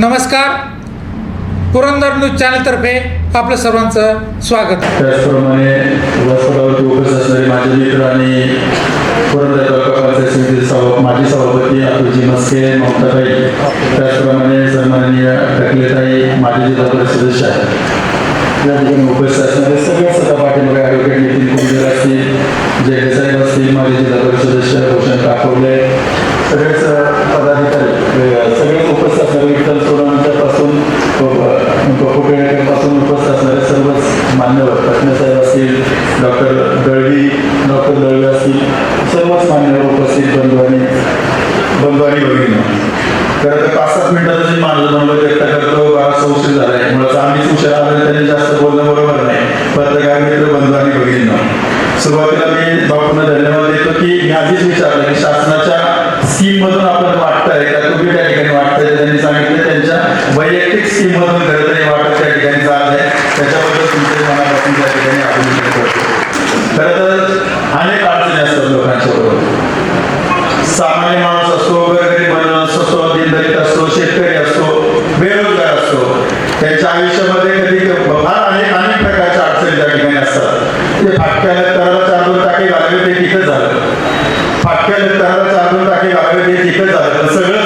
नमस्कार. पुरंदर न्यूज चॅनलतर्फे आपलं सर्वांचं स्वागत. त्याचप्रमाणे व्यासपीठावरती उपस्थित असणारे माझे मित्र आणि पुरंदर पंचायत समितीचे सभा माजी सभापती अतुलजी मस्के ममताबाई त्याचप्रमाणे सन्माननीय टकलेताई माजी जिल्हा परिषद सदस्य. आहेत या ठिकाणी उपस्थित असणारे सगळे सत्ता पाठीमागे ॲडव्होकेट नितीन कुंजर असतील जयसाहेब असतील माजी जिल्हा परिषद सदस्य भूषण काकोडले सगळेच डॉक्टर दळवी डॉक्टर दळवी असतील सर्वच मान्यवर उपस्थित बंधुवानी बंधुवानी भगिनी. तर पाच सात मिनिटाचं जे माझं मनोबल व्यक्त करतो बराचसा उशीर झाला आहे. मुळात आम्हीच उशीर आलो त्यांनी जास्त बोलणं बरोबर नाही. पत्रकार मित्र बंधू आणि भगिनींना. सुरुवातीला मी बापूंना धन्यवाद देतो की मी आधीच विचारलं की शासनाच्या स्कीम मधून आपण वाटतंय का तुम्ही त्या ठिकाणी वाटतंय त्यांनी सांगितलं त्यांच्या वैयक्तिक स्कीम मधून खरं तरी वाटत त्या ठिकाणी जात आहे त्याच्याबद्दल तुमचे मनापासून त्या ठिकाणी अभिनंदन करतो खरं तर अनेक अडचणी असतात लोकांच्या बरोबर सामान्य माणूस असतो गरीब माणूस असतो दिनदलित असतो शेतकरी असतो बेरोजगार असतो. त्यांच्या आयुष्यामध्ये कधी फार अनेक अनेक प्रकारच्या अडचणी त्या ठिकाणी असतात. ते फाटक्याला तराला चालून दोन टाके ते तिथं झालं. फाटक्याला तराला चालून टाकी टाके घालावे ते तिथं झालं. सगळं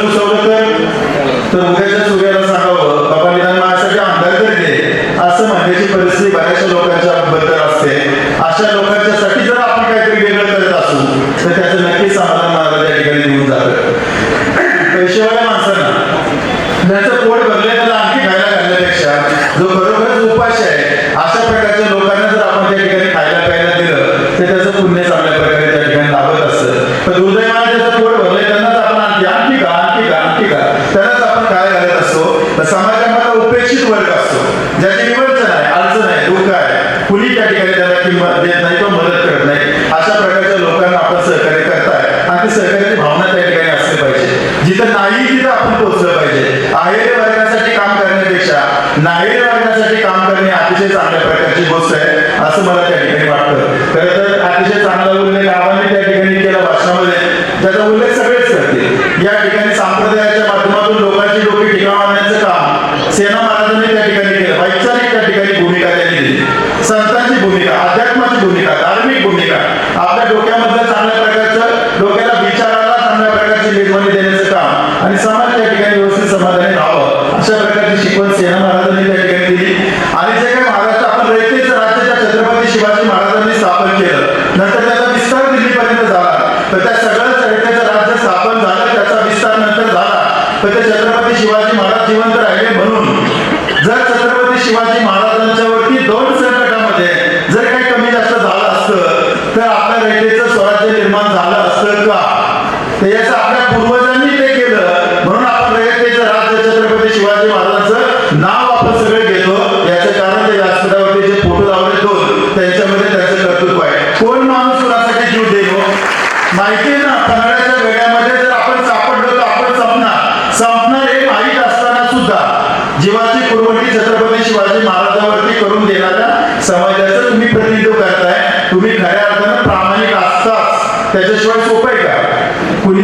त्याला देत नाही किंवा मदत करत नाही. अशा प्रकारच्या लोकांना आपण सहकार्य करताय. आणि ती सहकार्याची भावना त्या ठिकाणी असली पाहिजे. जिथं नाही तिथं आपण पोहोचलं पाहिजे. आहेर वर्गासाठी काम करण्यापेक्षा नाहीर वर्गासाठी काम करणे अतिशय चांगल्या प्रकारची गोष्ट आहे असं मला त्या ठिकाणी वाटतं. खरं तर अतिशय चांगला उल्लेख आव्हाने त्या ठिकाणी केला भाषणामध्ये. त्याचा उल्लेख सगळेच करतील. या ठिकाणी संप्रदायाच्या माध्यमातून लोकांची डोकी ठिकाण आणण्याचं काम सेना महाराजांनी त्या ठिकाणी केलं. वैचारिक त्या ठिकाणी भूमिका त्यांनी दिली. संतांची भूमिका अध्यात्माची भूमिका धार्मिक भूमिका. आपल्या डोक्यामधलं चांगल्या प्रकारचं डोक्याला विचाराला चांगल्या प्रकारची मेजवानी देण्याचं काम आणि समाज त्या ठिकाणी व्यवस्थित समाधानी राहावं अशा प्रकारची शिकवण सेना महाराजांनी त्या ठिकाणी दिली. आणि जे काही महाराष्ट्र आपण राज्याच्या छत्रपती शिवाजी महाराजांनी स्थापन केलं नंतर त्याचा विस्तार दिल्लीपर्यंत झाला. तर त्या सगळं राज्य स्थापन झालं त्याचा विस्तार नंतर झाला. तर ते छत्रपती शिवाजी महाराज जिवंत राहिले म्हणून. जर छत्रपती शिवाजी महाराजांच्या झालं असतं का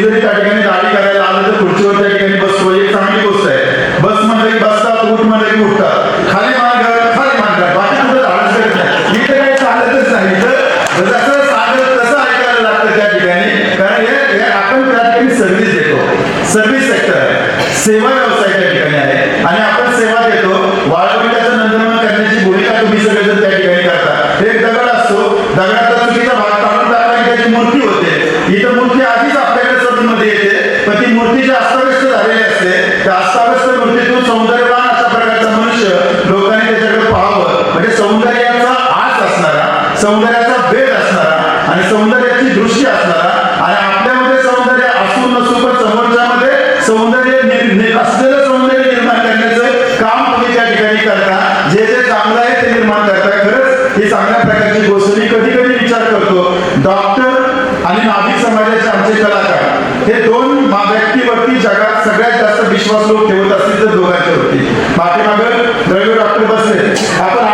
का कुणी जरी त्या ठिकाणी भेद असणारा आणि सौंदर्याची दृष्टी असणारा आणि आपल्यामध्ये सौंदर्य असून नसून पण समोरच्यामध्ये सौंदर्य असलेलं सौंदर्य निर्माण करण्याचं काम तुम्ही त्या ठिकाणी करता. जे जे चांगलं आहे ते निर्माण करता. खरंच ही चांगल्या प्रकारची गोष्ट मी कधी कधी विचार करतो. डॉक्टर आणि नाभिक समाजाचे आमचे कलाकार हे दोन व्यक्तीवरती जगात सगळ्यात जास्त विश्वास लोक ठेवत असतील तर दोघांच्या वरती. पाठीमागं रवी डॉक्टर बसले. आपण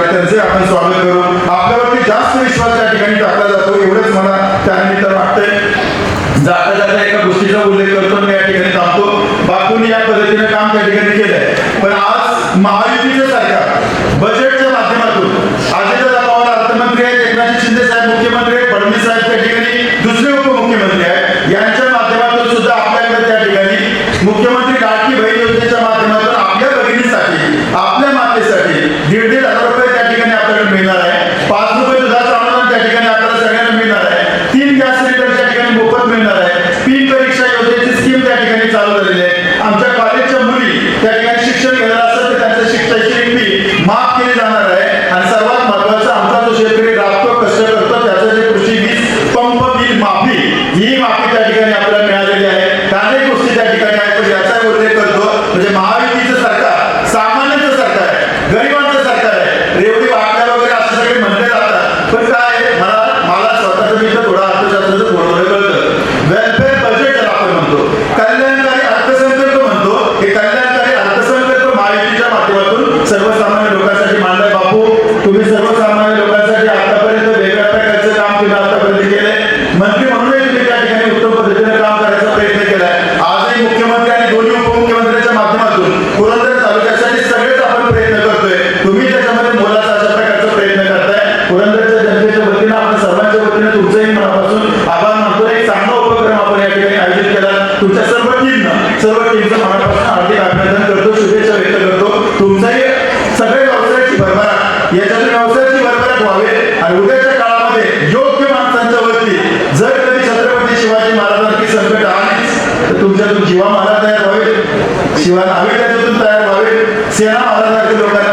आहेत त्यांचे आपण स्वागत करू. आपल्यावरती जास्त विश्वास त्या ठिकाणी टाकला जातो. एवढंच मला त्यानिमित्त वाटतंय. जाता जाता एका गोष्टीचा उल्लेख करतो मी या ठिकाणी थांबतो. बापूंनी या पद्धतीने काम त्या ठिकाणी केलंय. पण आज महायुती तुमच्या सर्व टीमना सर्व टीमचं मनापासून हार्दिक अभिनंदन करतो शुभेच्छा व्यक्त करतो. तुमचाही सगळे व्यवसायाची भरभरा याच्यातून व्यवसायाची भरभराट व्हावे आणि उद्याच्या काळामध्ये योग्य माणसांच्या वरती जर कधी छत्रपती शिवाजी महाराजांची संकट तर तुमच्यातून जीवा महाराज तयार व्हावे शिवाय आम्ही त्याच्यातून तयार व्हावे सेना महाराजांचे लोकांना